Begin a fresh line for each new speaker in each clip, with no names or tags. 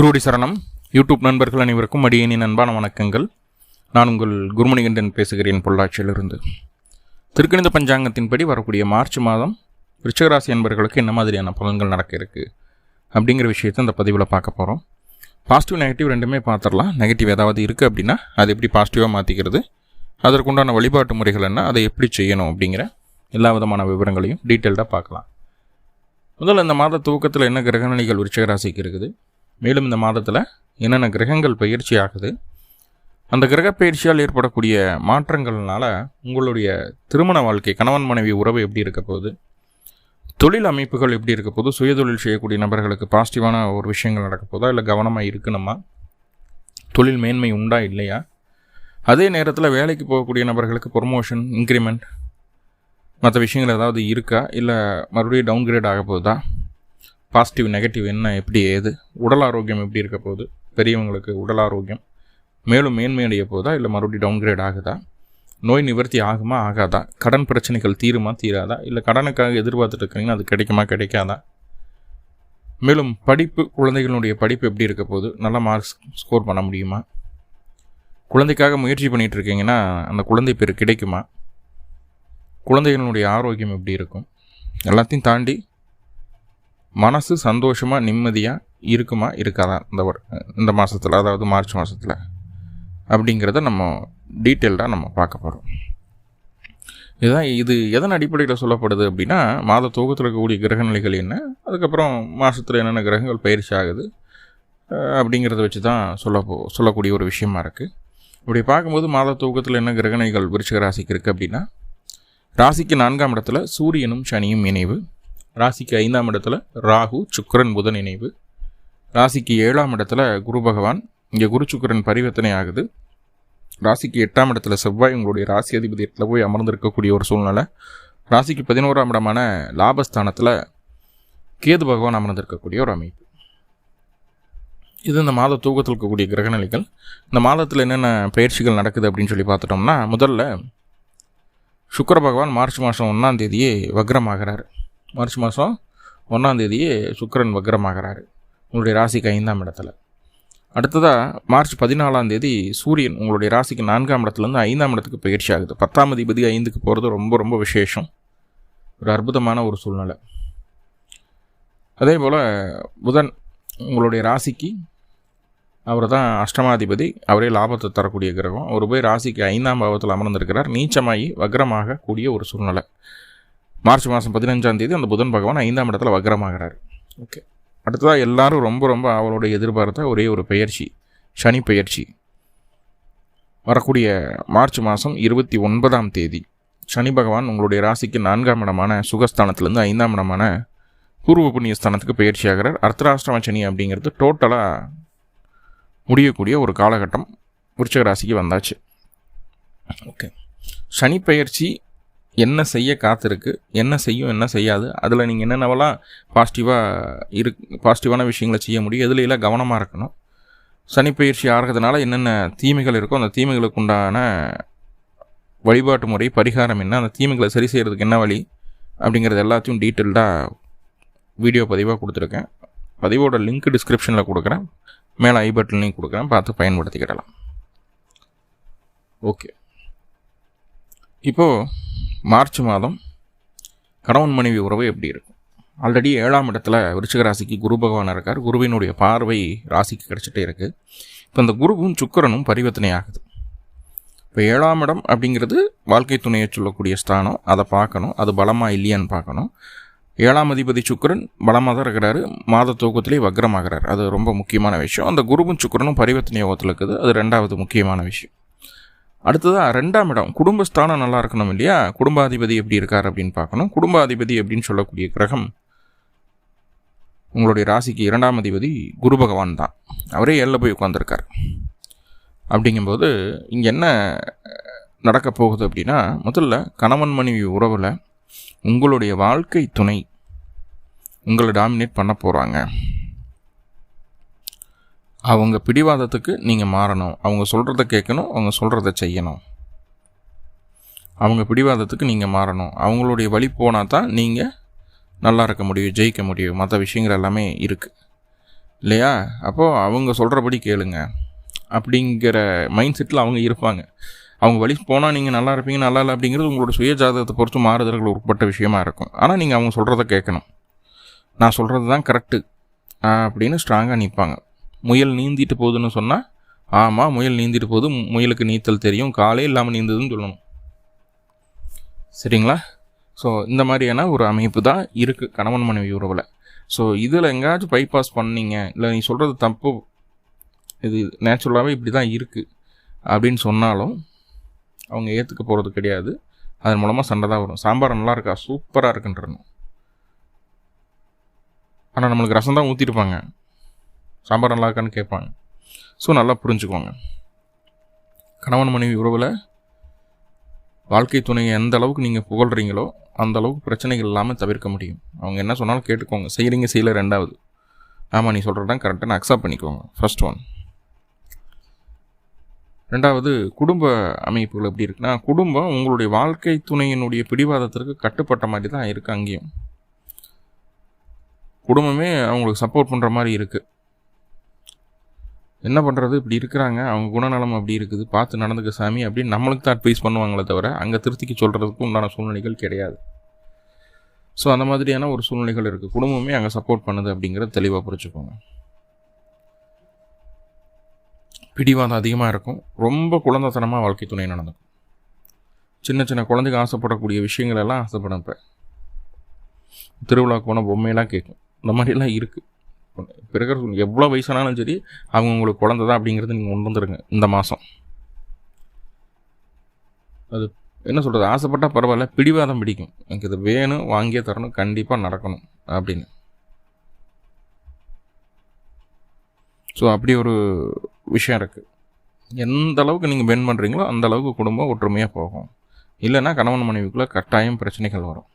குருடி சரணம். யூடியூப் நண்பர்கள் அனைவருக்கும் அடியேனின் அன்பான வணக்கங்கள். நான் உங்கள் குருமணிகண்டன் பேசுகிறேன் பொள்ளாச்சியிலிருந்து. திருக்கணித பஞ்சாங்கத்தின்படி வரக்கூடிய மார்ச் மாதம் ரிச்சகராசி என்பவர்களுக்கு என்ன மாதிரியான பலன்கள் நடக்க இருக்கு அப்படிங்கிற விஷயத்தை இந்த பதிவில் பார்க்க போகிறோம் பாசிட்டிவ் நெகட்டிவ் ரெண்டுமே பார்த்துடலாம். நெகட்டிவ் ஏதாவது இருக்குது அப்படின்னா அதை எப்படி பாசிட்டிவாக மாற்றிக்கிறது அதற்குண்டான வழிபாட்டு முறைகள் என்ன? அதை எப்படி செய்யணும் அப்படிங்கிற எல்லா விதமான விவரங்களையும் டீட்டெயில்டாக பார்க்கலாம். முதல்ல இந்த மாத துவக்கத்தில் என்ன கிரகநிலைகள் விருச்சிக இருக்குது? மேலும் இந்த மாதத்தில் என்னென்ன கிரகங்கள் பயிற்சி ஆகுது அந்த கிரக பயிற்சியால் ஏற்படக்கூடிய மாற்றங்கள்னால உங்களுடைய திருமண வாழ்க்கை கணவன் மனைவி உறவு எப்படி இருக்க போகுது தொழில் அமைப்புகள் எப்படி இருக்க போது சுயதொழில் செய்யக்கூடிய நபர்களுக்கு பாசிட்டிவான ஒரு விஷயங்கள் நடக்க போதா இல்லை கவனமாக இருக்கணுமா தொழில் மேன்மை உண்டா இல்லையா அதே நேரத்தில் வேலைக்கு போகக்கூடிய நபர்களுக்கு ப்ரொமோஷன் இன்க்ரிமெண்ட் மற்ற விஷயங்கள் ஏதாவது இருக்கா இல்லை மறுபடியும் டவுன்கிரேட் ஆக போகுதா பாசிட்டிவ் நெகட்டிவ் என்ன எப்படி ஏது உடல் ஆரோக்கியம் எப்படி இருக்க போகுது? பெரியவங்களுக்கு உடல் ஆரோக்கியம் மேலும் மேன்மையடைய போதா இல்லை மறுபடியும் டவுன்கிரேட் ஆகுதா? நோய் நிவர்த்தி ஆகுமா ஆகாதா? கடன் பிரச்சனைகள் தீருமா தீராதா? இல்லை கடனுக்காக எதிர்பார்த்துட்டு இருக்கிறீங்கன்னா அது கிடைக்குமா கிடைக்காதா? மேலும் படிப்பு குழந்தைகளுடைய படிப்பு எப்படி இருக்க போகுது? நல்ல மார்க்ஸ் ஸ்கோர் பண்ண முடியுமா? குழந்தைக்காக முயற்சி பண்ணிகிட்டு இருக்கீங்கன்னா அந்த குழந்தை பேர் கிடைக்குமா? குழந்தைகளுடைய ஆரோக்கியம் எப்படி இருக்கும்? எல்லாத்தையும் தாண்டி மனசு சந்தோஷமாக நிம்மதியாக இருக்குமா இருக்காதா? இந்த இந்த மாதத்தில் அதாவது மார்ச் மாதத்தில் அப்படிங்கிறத நம்ம டீட்டெயில்டாக நம்ம பார்க்க போகிறோம் இதுதான் இது எதன் அடிப்படையில் சொல்லப்படுது அப்படின்னா மாத துவக்கத்தில் இருக்கக்கூடிய கிரகநிலைகள் என்ன அதுக்கப்புறம் மாதத்தில் என்னென்ன கிரகங்கள் பயிற்சி ஆகுது அப்படிங்கிறத வச்சு தான் சொல்ல போ சொல்லக்கூடிய ஒரு விஷயமா இருக்குது இப்படி பார்க்கும்போது மாத தூக்கத்தில் என்ன கிரகணைகள் விருச்சிக ராசிக்கு இருக்குது அப்படின்னா ராசிக்கு நான்காம் இடத்துல சூரியனும் சனியும் இணைவு. ராசிக்கு ஐந்தாம் இடத்துல ராகு சுக்கரன் புதன் இணைவு. ராசிக்கு ஏழாம் இடத்துல குரு பகவான். இங்கே குரு சுக்கரன் பரிவர்த்தனை ஆகுது. ராசிக்கு எட்டாம் இடத்துல செவ்வாய் உங்களுடைய ராசி அதிபதி இடத்துல போய் அமர்ந்திருக்கக்கூடிய ஒரு சூழ்நிலை. ராசிக்கு பதினோராம் இடமான லாபஸ்தானத்தில் கேது பகவான் அமர்ந்திருக்கக்கூடிய ஒரு அமைப்பு. இது இந்த மாத தூக்கத்தில் இருக்கக்கூடிய கிரகநிலைகள். இந்த மாதத்தில் என்னென்ன பயிற்சிகள் நடக்குது அப்படின்னு சொல்லி பார்த்துட்டோம்னா முதல்ல சுக்கர பகவான் மார்ச் மாதம் ஒன்றாம் தேதியே வக்ரமாகிறார். மார்ச் மாதம் ஒன்றாம் தேதியே வக்ரமாகிறாரு. உங்களுடைய ராசிக்கு ஐந்தாம் இடத்துல. அடுத்ததாக மார்ச் பதினாலாம் தேதி சூரியன் உங்களுடைய ராசிக்கு நான்காம் இடத்துலேருந்து ஐந்தாம் இடத்துக்கு பயிற்சி ஆகுது. பத்தாம் அதிபதி ஐந்துக்கு போகிறது ரொம்ப ரொம்ப விசேஷம். ஒரு அற்புதமான ஒரு சூழ்நிலை. அதே போல் புதன் உங்களுடைய ராசிக்கு அவர் தான் அஷ்டமாதிபதி. அவரே லாபத்தை தரக்கூடிய கிரகம். அவர் போய் ராசிக்கு ஐந்தாம் பாவத்தில் அமர்ந்திருக்கிறார். நீச்சமாகி வக்ரமாக கூடிய ஒரு சூழ்நிலை. மார்ச் மாதம் பதினஞ்சாம் தேதி அந்த புதன் பகவான் ஐந்தாம் இடத்துல வக்ரமாகிறார். ஓகே. அடுத்ததாக எல்லாரும் ரொம்ப ரொம்ப அவரோட எதிர்பார்த்த ஒரே ஒரு பெயர்ச்சி சனி பெயர்ச்சி. வரக்கூடிய மார்ச் மாதம் இருபத்தி ஒன்பதாம் தேதி சனி பகவான் உங்களுடைய ராசிக்கு நான்காம் இடமான சுகஸ்தானத்திலேருந்து ஐந்தாம் இடமான பூர்வ புண்ணிய ஸ்தானத்துக்கு பயிற்சி ஆகிறார் அர்த்தராஷ்டிரம சனி அப்படிங்கிறது டோட்டலாக முடியக்கூடிய ஒரு காலகட்டம் விருச்சக ராசிக்கு வந்தாச்சு. ஓகே. சனி பெயர்ச்சி என்ன செய்ய காத்திருக்கு என்ன செய்யும் என்ன செய்யாது அதில் நீங்கள் என்னென்னவெல்லாம் பாசிட்டிவாக இரு பாசிட்டிவான விஷயங்களை செய்ய முடியும் எதுல எல்லாம் கவனமாக இருக்கணும் சனிப்பயிற்சி ஆகிறதுனால என்னென்ன தீமைகள் இருக்கோ அந்த தீமைகளுக்கு உண்டான வழிபாட்டு முறை பரிகாரம் என்ன அந்த தீமைகளை சரி செய்கிறதுக்கு என்ன வழி அப்படிங்கிறது எல்லாத்தையும் டீட்டெயில்டாக வீடியோ பதிவாக கொடுத்துருக்கேன். பதிவோட லிங்க் டிஸ்கிரிப்ஷனில் கொடுக்குறேன். மேலே ஐ பட்டன்லையும் கொடுக்குறேன். பார்த்து பயன்படுத்திக்கிடலாம். ஓகே. இப்போது மார்ச் மாதம் கணவன் மனைவி உறவு எப்படி இருக்கும்? ஆல்ரெடி ஏழாம் இடத்துல விருச்சிக ராசிக்கு குரு பகவான் இருக்கார். குருவினுடைய பார்வை ராசிக்கு கிடச்சிட்டே இருக்குது இப்போ இந்த குருவும் சுக்கிரனும் பரிவர்த்தனை ஆகுது. இப்போ ஏழாம் இடம் அப்படிங்கிறது வாழ்க்கை துணையை சொல்லக்கூடிய ஸ்தானம். அதை பார்க்கணும். அது பலமாக இல்லையான்னு பார்க்கணும். ஏழாம் அதிபதி சுக்கிரன் பலமாக தான் இருக்கிறாரு. மாத தூக்கத்திலே வக்ரமாகிறார். அது ரொம்ப முக்கியமான விஷயம். அந்த குருவும் சுக்கிரனும் பரிவர்த்தனை யோகத்தில் இருக்குது. அது ரெண்டாவது முக்கியமான விஷயம். அடுத்ததாக ரெண்டாம் இடம் குடும்பஸ்தானம் நல்லா இருக்கணும் இல்லையா? குடும்பாதிபதி எப்படி இருக்கார் அப்படின்னு பார்க்கணும். குடும்பாதிபதி அப்படின்னு சொல்லக்கூடிய கிரகம் உங்களுடைய ராசிக்கு இரண்டாம் அதிபதி குரு பகவான் தான். அவரே ஏழில் போய் உட்காந்துருக்கார் அப்படிங்கும்போது இங்கே என்ன நடக்க போகுது அப்படின்னா முதல்ல கணவன் மனைவி உறவில் உங்களுடைய வாழ்க்கை துணை உங்களை டாமினேட் பண்ண போகிறாங்க அவங்க பிடிவாதத்துக்கு நீங்கள் மாறணும். அவங்க சொல்கிறத கேட்கணும் அவங்க சொல்கிறத செய்யணும். அவங்க பிடிவாதத்துக்கு நீங்கள் மாறணும். அவங்களுடைய வழி போனால் தான் நீங்கள் நல்லா இருக்க முடியும் ஜெயிக்க முடியும். மற்ற விஷயங்கள் எல்லாமே இருக்குது இல்லையா? அப்போது அவங்க சொல்கிறபடி கேளுங்க. அப்படிங்கிற மைண்ட் செட்டில் அவங்க இருப்பாங்க. அவங்க வழி போனால் நீங்கள் நல்லா இருப்பீங்க நல்லா இல்லை அப்படிங்கிறது உங்களோட சுய ஜாதகத்தை பொறுத்து மாறுதல்கள் உட்பட்ட விஷயமா இருக்கும். ஆனால் நீங்கள் அவங்க சொல்கிறத கேட்கணும். நான் சொல்கிறது தான் கரெக்டு அப்படின்னு ஸ்ட்ராங்காக நிற்பாங்க முயல் நீந்திட்டு போகுதுன்னு சொன்னால் ஆமாம் முயல் நீந்திட்டு போகுது முயலுக்கு நீத்தல் தெரியும் காலே இல்லாமல் நீந்ததுன்னு சொல்லணும். சரிங்களா? ஸோ இந்த மாதிரியான ஒரு அமைப்பு தான் இருக்குது கணவன் மனைவி உறவில். ஸோ இதில் எங்கேயாச்சும் பைபாஸ் பண்ணீங்க இல்லை நீ சொல்கிறது தப்பு இது நேச்சுரலாகவே இப்படி தான் இருக்குது அப்படின்னு சொன்னாலும் அவங்க ஏற்றுக்க போகிறது கிடையாது. அதன் மூலமாக சண்டை தான் வரும். சாம்பார் நல்லா இருக்கா? சூப்பராக இருக்குன்றணும் ஆனால் நம்மளுக்கு ரசம் தான் ஊற்றிருப்பாங்க சாம்பார் நல்லா இருக்கான்னு கேட்பாங்க. ஸோ நல்லா புரிஞ்சுக்கோங்க கணவன் மனைவி உறவில் வாழ்க்கை துணையை எந்த அளவுக்கு நீங்கள் புகழ்கிறீங்களோ அந்த அளவுக்கு பிரச்சனைகள் இல்லாமல் தவிர்க்க முடியும். அவங்க என்ன சொன்னாலும் கேட்டுக்கோங்க. செய்கிறீங்க செய்யல ரெண்டாவது. ஆமாம் நீ சொல்கிறது தான் கரெக்டாக அக்செப்ட் பண்ணிக்கோங்க ஃபர்ஸ்ட் ஒன் ரெண்டாவது குடும்ப அமைப்புகள் எப்படி இருக்குன்னா குடும்பம் உங்களுடைய வாழ்க்கை துணையினுடைய பிடிவாதத்திற்கு கட்டுப்பட்ட மாதிரி தான் இருக்குது அங்கேயும். குடும்பமே அவங்களுக்கு சப்போர்ட் பண்ணுற மாதிரி இருக்குது என்ன பண்ணுறது இப்படி இருக்கிறாங்க. அவங்க குணநலம் அப்படி இருக்குது. பார்த்து நடந்துக்க சாமி அப்படின்னு நம்மளுக்கு தான் அட்வைஸ் பண்ணுவாங்களே தவிர அங்கே திருத்திக்கு சொல்கிறதுக்கு உண்டான சூழ்நிலைகள் கிடையாது. ஸோ அந்த மாதிரியான ஒரு சூழ்நிலைகள் இருக்குது குடும்பமே அங்கே சப்போர்ட் பண்ணுது அப்படிங்கிறத தெளிவாக புரிச்சுக்கோங்க பிடிவாதம் அதிகமாக இருக்கும். ரொம்ப குழந்தைத்தனமாக வாழ்க்கை துணை நடந்துக்கும். சின்ன சின்ன குழந்தைங்க ஆசைப்படக்கூடிய விஷயங்கள் எல்லாம் ஆசைப்படும் இப்போ. திருவிழாவுக்கு போன பொம்மையெல்லாம் கேட்கும். இந்த மாதிரிலாம் இருக்குது பிறகு எவ்வளோ வயசானாலும் சரி அவங்க உங்களுக்கு குழந்தை தான் அப்படிங்கிறது நீங்கள் உணர்ந்துருங்க இந்த மாதம் அது என்ன சொல்கிறது ஆசைப்பட்டால் பரவாயில்ல பிடிவாதம் பிடிக்கும். எனக்கு இது வேணும் வாங்கியே தரணும் கண்டிப்பாக நடக்கணும் அப்படின்னு. ஸோ அப்படி ஒரு விஷயம் இருக்குது எந்த அளவுக்கு நீங்கள் பென் பண்ணுறீங்களோ அந்த அளவுக்கு குடும்பம் ஒற்றுமையாக போகும். இல்லைன்னா கணவன் மனைவிக்குள்ளே கட்டாயம் பிரச்சனைகள் வரும்.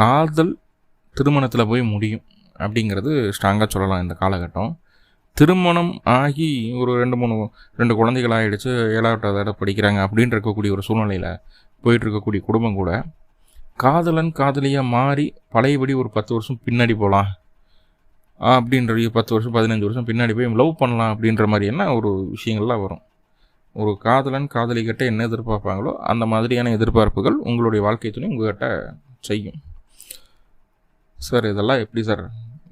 காதல் திருமணத்தில் போய் முடியும். அப்படிங்கிறது ஸ்ட்ராங்காக சொல்லலாம் இந்த காலகட்டம். திருமணம் ஆகி ஒரு ரெண்டு மூணு ரெண்டு குழந்தைகள் ஆகிடுச்சு ஏழாவது தடவை படிக்கிறாங்க அப்படின்னு இருக்கக்கூடிய ஒரு சூழ்நிலையில் போயிட்டுருக்கக்கூடிய குடும்பம் கூட காதலன் காதலியாக மாறி பழையபடி ஒரு பத்து வருஷம் பின்னாடி போகலாம் அப்படின்ற பத்து வருஷம் பதினஞ்சு வருஷம் பின்னாடி போய் லவ் பண்ணலாம் அப்படின்ற மாதிரி என்ன ஒரு விஷயங்கள்லாம் வரும். ஒரு காதலன் காதலிக்கிட்ட என்ன எதிர்பார்ப்பாங்களோ அந்த மாதிரியான எதிர்பார்ப்புகள் உங்களுடைய வாழ்க்கை துணை உங்கள்கிட்ட செய்யும். சார் இதெல்லாம் எப்படி சார்?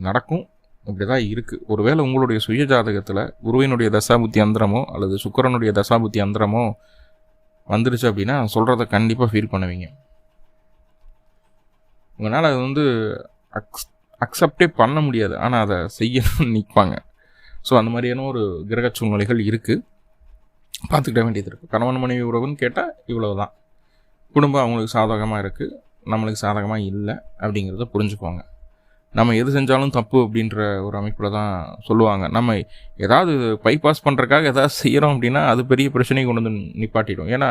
நடக்கும். இப்படி தான் இருக்குது ஒருவேளை உங்களுடைய சுய ஜாதகத்தில் குருவினுடைய தசாபுத்தி அந்தரமோ அல்லது சுக்கரனுடைய தசாபுத்தி அந்தரமோ வந்துருச்சு அப்படின்னா சொல்கிறத கண்டிப்பாக ஃபீல் பண்ணுவீங்க. உங்களால் அது வந்து அக்ஸ் அக்செப்டே பண்ண முடியாது. ஆனால் அதை செய்யணும்னு நிற்பாங்க ஸோ அந்த மாதிரியான ஒரு கிரக சூழ்நிலைகள் இருக்குது பார்த்துக்கிட வேண்டியது இருக்குது கணவன் மனைவி உறவுன்னு கேட்டால் இவ்வளோ தான் குடும்பம் அவங்களுக்கு சாதகமாக இருக்குது நம்மளுக்கு சாதகமாக இல்லை அப்படிங்கிறத புரிஞ்சுக்கோங்க. நம்ம எது செஞ்சாலும் தப்பு அப்படின்ற ஒரு அமைப்பில் தான் சொல்லுவாங்க. நம்ம ஏதாவது பைபாஸ் பண்ணுறக்காக ஏதாவது செய்கிறோம் அப்படின்னா அது பெரிய பிரச்சனையை கொண்டு வந்து நிப்பாட்டிடும். ஏன்னா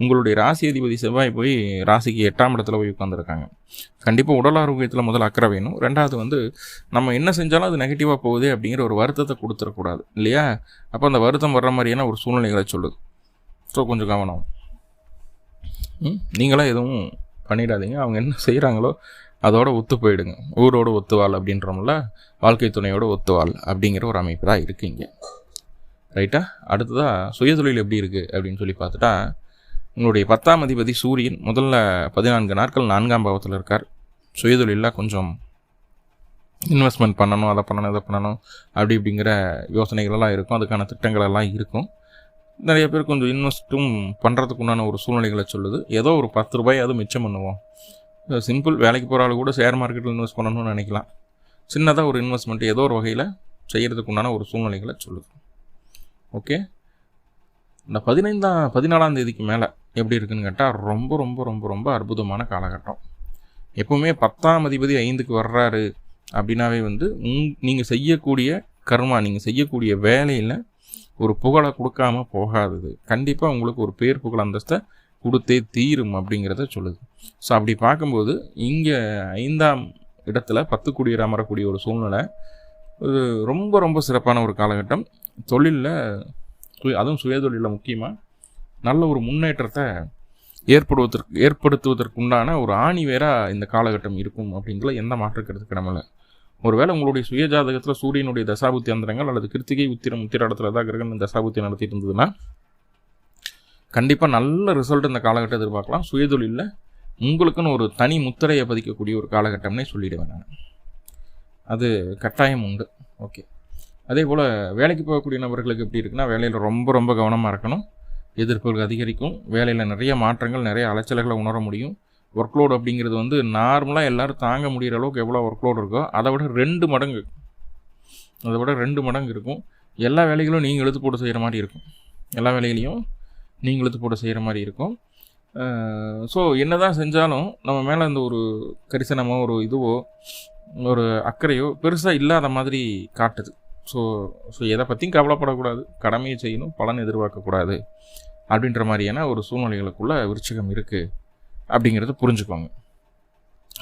உங்களுடைய ராசி அதிபதி செவ்வாய் போய் ராசிக்கு எட்டாம் இடத்துல போய் உட்காந்துருக்காங்க கண்டிப்பாக உடல் ஆரோக்கியத்தில் முதல் அக்கறை வேணும். ரெண்டாவது வந்து நம்ம என்ன செஞ்சாலும் அது நெகட்டிவாக போகுது அப்படிங்கிற ஒரு வருத்தத்தை கொடுத்துடக்கூடாது இல்லையா? அப்போ அந்த வருத்தம் வர்ற மாதிரியான ஒரு சூழ்நிலைகளை சொல்லுது. ஸோ கொஞ்சம் கவனம். நீங்களாம் எதுவும் பண்ணிடாதீங்க. அவங்க என்ன செய்கிறாங்களோ அதோட ஒத்து போயிடுங்க. ஊரோட ஒத்துவாள் அப்படின்றோம்ல வாழ்க்கை துணையோட ஒத்துவாள் அப்படிங்கிற ஒரு அமைப்பு தான் இருக்குங்க ரைட்டா அடுத்ததாக சுயதொழில் எப்படி இருக்குது அப்படின்னு சொல்லி பார்த்துட்டா உங்களுடைய பத்தாம் அதிபதி சூரியன் முதல்ல பதினான்கு நாட்கள் நான்காம் பாவத்தில் இருக்கார். சுயதொழிலில் கொஞ்சம் இன்வெஸ்ட்மெண்ட் பண்ணணும் அதை பண்ணணும் இதை பண்ணணும் அப்படி இப்படிங்கிற யோசனைகளெல்லாம் இருக்கும். அதுக்கான திட்டங்களெல்லாம் இருக்கும். நிறைய பேர் கொஞ்சம் இன்வெஸ்ட்டும் பண்ணுறதுக்கு உண்டான ஒரு சூழ்நிலைகளை சொல்லுது. ஏதோ ஒரு பத்து ரூபாயாவது மிச்சம் பண்ணுவோம். சிம்பிள் வேலைக்கு போகிற ஆள் கூட ஷேர் மார்க்கெட்டில் இன்வெஸ்ட் பண்ணணும்னு நினைக்கலாம். சின்னதாக ஒரு இன்வெஸ்ட்மெண்ட் ஏதோ ஒரு வகையில் செய்கிறதுக்கு உண்டான ஒரு சூழ்நிலைகளை சொல்லுது. ஓகே இந்த பதினைந்தாம் பதினாலாம் தேதிக்கு மேலே எப்படி இருக்குன்னு கேட்டால் ரொம்ப ரொம்ப ரொம்ப ரொம்ப அற்புதமான காலகட்டம். எப்போவுமே பத்தாம் அதிபதி ஐந்துக்கு வர்றாரு அப்படின்னாவே வந்து உங் நீங்கள் செய்யக்கூடிய கர்மா நீங்கள் செய்யக்கூடிய வேலையில் ஒரு புகழை கொடுக்காம போகாதது. கண்டிப்பாக உங்களுக்கு ஒரு பேர் புகழ் அந்தஸ்தை கொடுத்தே தீரும் அப்படிங்கிறத சொல்லுது. ஸோ அப்படி பார்க்கும்போது இங்கே ஐந்தாம் இடத்துல பத்து குடியர் அமரக்கூடிய ஒரு சூழ்நிலை இது ரொம்ப ரொம்ப சிறப்பான ஒரு காலகட்டம். தொழிலில் அதுவும் சுயதொழிலில் முக்கியமாக நல்ல ஒரு முன்னேற்றத்தை ஏற்படுவதற்கு ஏற்படுத்துவதற்குண்டான ஒரு ஆணி வேறாக இந்த காலகட்டம் இருக்கும் அப்படிங்கிற எந்த மாற்றுக்கிறது நம்மளை ஒருவேளை உங்களுடைய சுய ஜாதகத்தில் சூரியனுடைய தசாபுத்தி அந்தரங்கள் அல்லது கிருத்திகை உத்திரம் உத்திர இடத்துல தான் கிரகணம் தசாபுத்தி நடத்திட்டு இருந்ததுன்னா கண்டிப்பாக நல்ல ரிசல்ட் இந்த காலகட்டம் எதிர்பார்க்கலாம். சுயதொழிலில் உங்களுக்குன்னு ஒரு தனி முத்திரையை பதிக்கக்கூடிய ஒரு காலகட்டம்னே சொல்லிவிடுவேன் நான். அது கட்டாயம் உண்டு. ஓகே அதே போல் வேலைக்கு போகக்கூடிய நபர்களுக்கு எப்படி இருக்குன்னா வேலையில் ரொம்ப ரொம்ப கவனமாக இருக்கணும். எதிர்ப்புகள் அதிகரிக்கும். வேலையில் நிறைய மாற்றங்கள் நிறைய அலைச்சல்களை உணர முடியும். ஒர்க் லோடு அப்படிங்கிறது வந்து நார்மலாக எல்லோரும் தாங்க முடிகிற அளவுக்கு எவ்வளோ ஒர்க்லோடு இருக்கோ அதை விட ரெண்டு மடங்கு அதை விட ரெண்டு மடங்கு இருக்கும். எல்லா வேலைகளும் நீங்கள் எழுத்து போட்டு செய்கிற மாதிரி இருக்கும். எல்லா வேலைகளையும் நீங்களும் எழுத்து போட்டு செய்கிற மாதிரி இருக்கும். ஸோ என்ன தான் செஞ்சாலும் நம்ம மேலே அந்த ஒரு கரிசனமோ ஒரு இதுவோ ஒரு அக்கறையோ பெருசாக இல்லாத மாதிரி காட்டுது. ஸோ ஸோ எதை பற்றியும் கவலைப்படக்கூடாது. கடமையை செய்யணும் பலன் எதிர்பார்க்கக்கூடாது அப்படின்ற மாதிரியான ஒரு சூழ்நிலைகளுக்குள்ளே விருச்சிகம் இருக்குது அப்படிங்கிறத புரிஞ்சுக்கோங்க.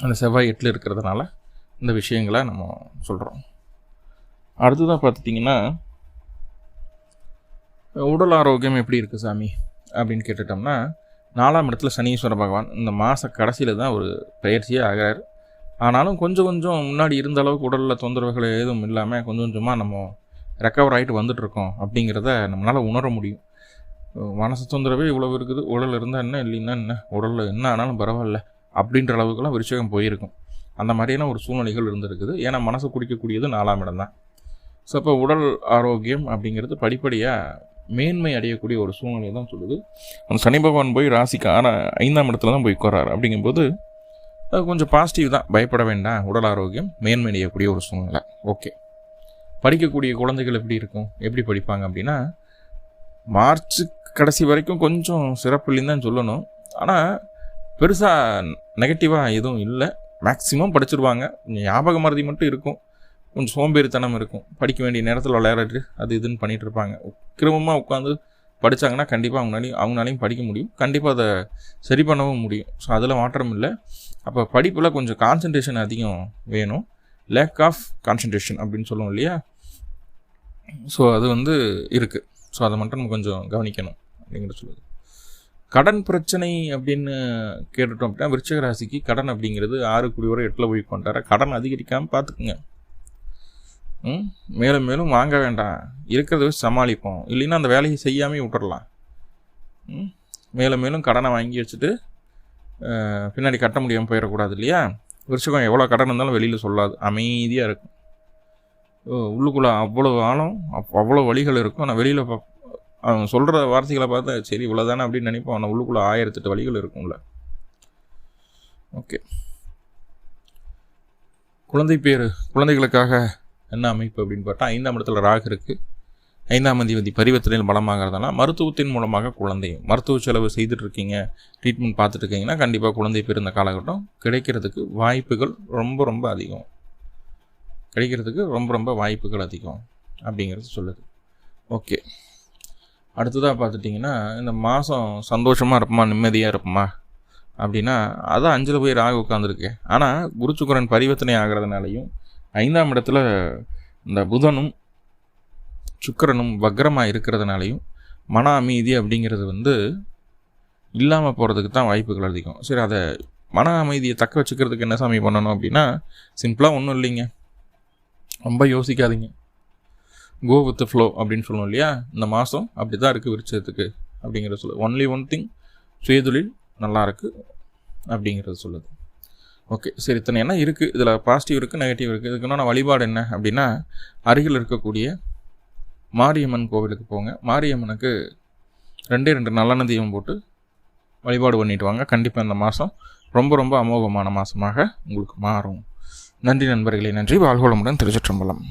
அந்த செவ்வாய் எட்டில் இருக்கிறதுனால இந்த விஷயங்களை நம்ம சொல்கிறோம் அடுத்ததாக பார்த்துட்டிங்கன்னா உடல் ஆரோக்கியம் எப்படி இருக்குது சாமி? அப்படின்னு கேட்டுட்டோம்னா நாலாம் இடத்துல சனீஸ்வர பகவான் இந்த மாத கடைசியில் தான் ஒரு பயிற்சியே ஆகிறார். ஆனாலும் கொஞ்சம் கொஞ்சம் முன்னாடி இருந்த அளவுக்கு உடலில் தொந்தரவுகள் எதுவும் இல்லாமல் கொஞ்சம் கொஞ்சமாக நம்ம ரெக்கவர் ஆகிட்டு வந்துட்டுருக்கோம் அப்படிங்கிறத நம்மளால் உணர முடியும். மனசு தொந்தரவே இவ்வளவு இருக்குது உடல் இருந்தால் என்ன இல்லைன்னா என்ன உடலில் என்ன ஆனாலும் பரவாயில்ல அப்படின்ற அளவுக்குலாம் விருச்சகம் போயிருக்கும். அந்த மாதிரியான ஒரு சூழ்நிலைகள் இருந்திருக்குது. ஏன்னா மனசு குடிக்கக்கூடியது நாலாம் இடம் தான். ஸோ அப்போ உடல் ஆரோக்கியம் அப்படிங்கிறது படிப்படியாக மேன்மை அடையக்கூடிய ஒரு சூழ்நிலை தான் சொல்லுது. அந்த சனி பகவான் போய் ராசிக்கு ஆனால் ஐந்தாம் இடத்துல தான் போய் உட்காராரு அப்படிங்கும்போது அது கொஞ்சம் பாசிட்டிவ் தான். பயப்பட வேண்டாம். உடல் ஆரோக்கியம் மேன்மை அடையக்கூடிய ஒரு சூழ்நிலை. ஓகே படிக்கக்கூடிய குழந்தைகள் எப்படி இருக்கும்? எப்படி படிப்பாங்க அப்படின்னா மார்ச் கடைசி வரைக்கும் கொஞ்சம் சிறப்பு இல்லைன்னு தான் சொல்லணும். ஆனால் பெருசாக நெகட்டிவாக எதுவும் இல்லை. மேக்ஸிமம் படிச்சிருவாங்க. ஞாபக மருதி மட்டும் இருக்கும். கொஞ்சம் சோம்பேறித்தனம் இருக்கும். படிக்க வேண்டிய நேரத்தில் விளையாடிட்டு அது இதுன்னு பண்ணிகிட்டு இருப்பாங்க கிரமமாக உட்காந்து படித்தாங்கன்னா கண்டிப்பாக அவங்களாலையும் அவங்களாலையும் படிக்க முடியும். கண்டிப்பாக அதை சரி பண்ணவும் முடியும். ஸோ அதில் மாற்றம் இல்லை. அப்போ படிப்பில் கொஞ்சம் கான்சன்ட்ரேஷன் அதிகம் வேணும். லேக் ஆஃப் கான்சன்ட்ரேஷன் அப்படின்னு சொல்லுவோம் இல்லையா? ஸோ அது வந்து இருக்குது ஸோ அதை மட்டும் நம்ம கொஞ்சம் கவனிக்கணும் அப்படிங்கிற சொல்லுது. கடன் பிரச்சனை அப்படின்னு கேட்டுட்டோம் அப்படின்னா விருச்சக ராசிக்கு கடன் அப்படிங்கிறது ஆறு குடி வரை எட்டில் போய் கொண்டார கடன் அதிகரிக்காமல் பார்த்துக்குங்க. மேலும் மேலும் வாங்க வேண்டாம். இருக்கிறத வச்சு சமாளிப்போம். இல்லைன்னா அந்த வேலையை செய்யாமே விட்டுறலாம். மேலும் மேலும் கடனை வாங்கி வச்சுட்டு பின்னாடி கட்ட முடியாமல் போயிடக்கூடாது இல்லையா? விருச்சகம் எவ்வளோ கடன் இருந்தாலும் வெளியில் சொல்லாது. அமைதியாக இருக்கும் உள்ளுக்குள்ளே அவ்வளோ ஆழம் அவ்வளோ வழிகள் இருக்கும். ஆனால் வெளியில் அவன் சொல்கிற வார்த்தைகளை பார்த்தா சரி இவ்வளோதானே அப்படின்னு நினைப்போம். ஆனால் உள்ளுக்குள்ளே ஆயிரத்தெட்டு வழிகள் இருக்கும்ல. ஓகே. குழந்தை பேர் குழந்தைகளுக்காக என்ன அமைப்பு அப்படின்னு பார்த்தா ஐந்தாம் இடத்துல ராகு இருக்குது ஐந்தாம் அதிபதி பரிவர்த்தனையில் பலமாகிறதுனால மருத்துவத்தின் மூலமாக குழந்தை மருத்துவ செலவு செய்துட்டு இருக்கீங்க ட்ரீட்மெண்ட் பார்த்துட்டு இருக்கீங்கன்னா கண்டிப்பாக குழந்தை பிறந்த காலகட்டம் கிடைக்கிறதுக்கு வாய்ப்புகள் ரொம்ப ரொம்ப அதிகம். கிடைக்கிறதுக்கு ரொம்ப ரொம்ப வாய்ப்புகள் அதிகம் அப்படிங்கிறது சொல்லுது. ஓகே. அடுத்ததாக பார்த்துட்டிங்கன்னா இந்த மாதம் சந்தோஷமாக இருப்போமா நிம்மதியாக இருப்போமா அப்படின்னா அதான் அஞ்சில் போய் ராகு உட்காந்துருக்கு ஆனால் குருச்சுக்குரன் பரிவர்த்தனை ஆகிறதுனாலையும் ஐந்தாம் இடத்துல இந்த புதனும் சுக்கரனும் வக்ரமாக இருக்கிறதுனாலையும் மன அமைதி அப்படிங்கிறது வந்து இல்லாமல் போகிறதுக்கு தான் வாய்ப்புகள் அதிகம். சரி அதை மன அமைதியை தக்க வச்சுக்கிறதுக்கு என்ன சாமி பண்ணணும் அப்படின்னா சிம்பிளாக ஒன்றும் இல்லைங்க. ரொம்ப யோசிக்காதீங்க. கோ வித் ஃப்ளோ அப்படின்னு சொல்லுவோம் இல்லையா? இந்த மாதம் அப்படி தான் இருக்குது விரிச்சதுக்கு அப்படிங்கிறத சொல்லு. ஒன்லி ஒன் திங் சுயதொழில் நல்லா இருக்குது அப்படிங்கிறது சொல்லுது. ஓகே சரி இத்தனை என்ன இருக்குது இதில் பாசிட்டிவ் இருக்குது நெகட்டிவ் இருக்குது இதுக்கு வழிபாடு என்ன அப்படின்னா அருகில் இருக்கக்கூடிய மாரியம்மன் கோவிலுக்கு போங்க. மாரியம்மனுக்கு ரெண்டே ரெண்டு நல்லெண்ண தீபம் போட்டு வழிபாடு பண்ணிட்டு வாங்க. கண்டிப்பாக இந்த மாதம் ரொம்ப ரொம்ப அமோகமான மாதமாக உங்களுக்கு மாறும். நன்றி நண்பர்களே நன்றி. வாழ்கோளமுடன் திருச்சிற்றம்பலம்.